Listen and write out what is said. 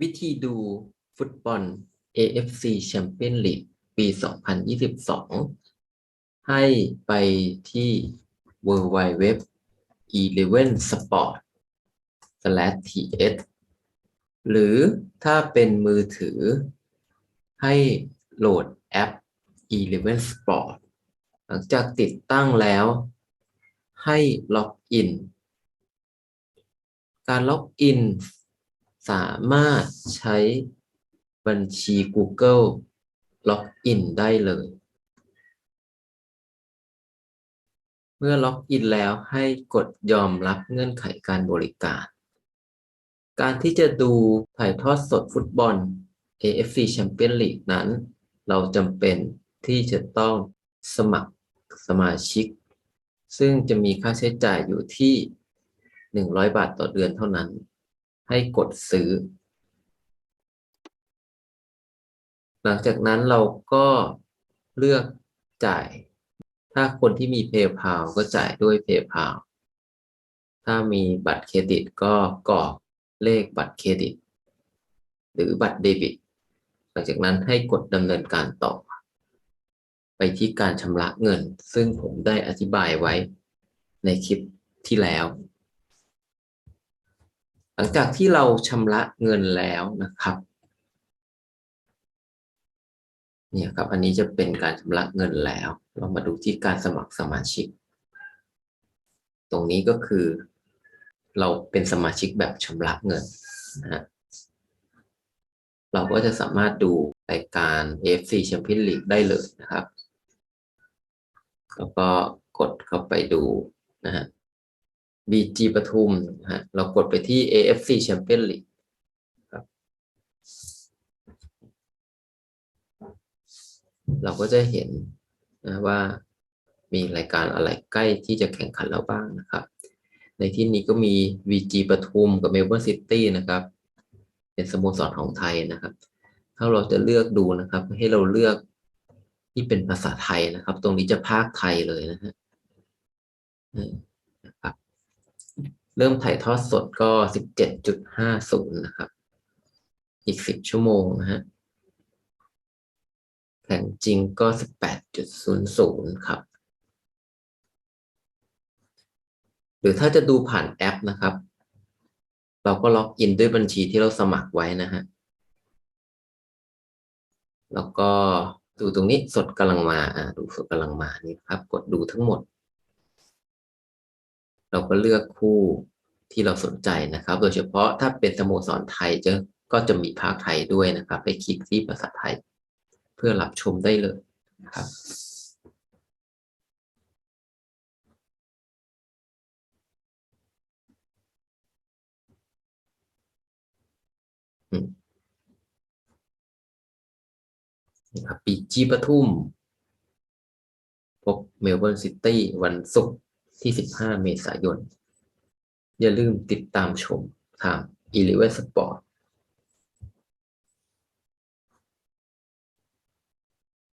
วิธีดูฟุตบอล AFC Champions League ปี 2022 ให้ไปที่ www 11 sport th หรือถ้าเป็นมือถือ ให้โหลดแอป11 sport หลังจากติดตั้งแล้ว ให้ล็อกอิน การล็อกอิน สามารถใช้บัญชี Google ล็อกอินได้เลย เมื่อล็อกอินแล้วให้กดยอมรับเงื่อนไขการบริการ การที่จะดูถ่ายทอดสดฟุตบอล AFC Champions League นั้น เราจำเป็นที่จะต้องสมัครสมาชิก ซึ่งจะมีค่าใช้จ่ายอยู่ที่ 100 บาทต่อเดือนเท่านั้น ให้กดซื้อ หลังจากนั้นเราก็เลือกจ่าย ถ้าคนที่มี PayPal ก็จ่ายด้วย PayPal ถ้ามีบัตรเครดิตก็กรอกเลขบัตรเครดิต หรือบัตรเดบิต หลังจากนั้นให้กดดำเนินการต่อ ไปที่การชำระเงิน ซึ่งผมได้อธิบายไว้ในคลิปที่แล้ว หลังจากที่เราชำระเงินแล้วนะครับเนี่ยครับอันนี้จะเป็นการชำระเงินแล้ว เรามาดูที่การสมัครสมาชิก ตรงนี้ก็คือ เราเป็นสมาชิกแบบชำระเงินนะฮะเราก็จะสามารถดูรายการ AFC Champions League ได้เลยนะครับ แล้วก็กดเข้าไปดูนะฮะ BG ปทุมนะฮะเรากดไปที่ AFC Champion League ครับเราก็จะเห็นนะว่ามีรายการอะไรใกล้ที่จะแข่งขันแล้วบ้างนะครับ ในที่นี้ก็มี VG ปทุมกับ Melbourne City นะครับ เป็นสโมสรของไทยนะครับ ถ้าเราจะเลือกดูนะครับ ให้เราเลือกที่เป็นภาษาไทยนะครับ ตรงนี้จะภาคไทยเลยนะฮะ เริ่มถ่ายทอดสดก็สิบเจ็ดจุดห้าศูนย์นะครับ อีกสิบชั่วโมงนะฮะแข่งจริงก็สิบแปดจุดศูนย์ศูนย์ครับ หรือถ้าจะดูผ่านแอปนะครับ เราก็ล็อกอินด้วยบัญชีที่เราสมัครไว้นะฮะ แล้วก็ดูตรงนี้สดกำลังมา อ่า ดูสดกำลังมานี่ครับ กดดูทั้งหมด เราก็เลือกคู่ที่เราสนใจนะครับ โดยเฉพาะถ้าเป็นสโมสรไทยจะก็จะมีภาคไทยด้วยนะครับ ไปคลิกที่ภาษาไทย เพื่อรับชมได้เลยนะครับนะครับปีจีปทุม พบเมลเบิร์นซิตี้วันศุกร์ ที่ 15 เมษายน อย่าลืมติดตามชมทาง e l e v e n Sport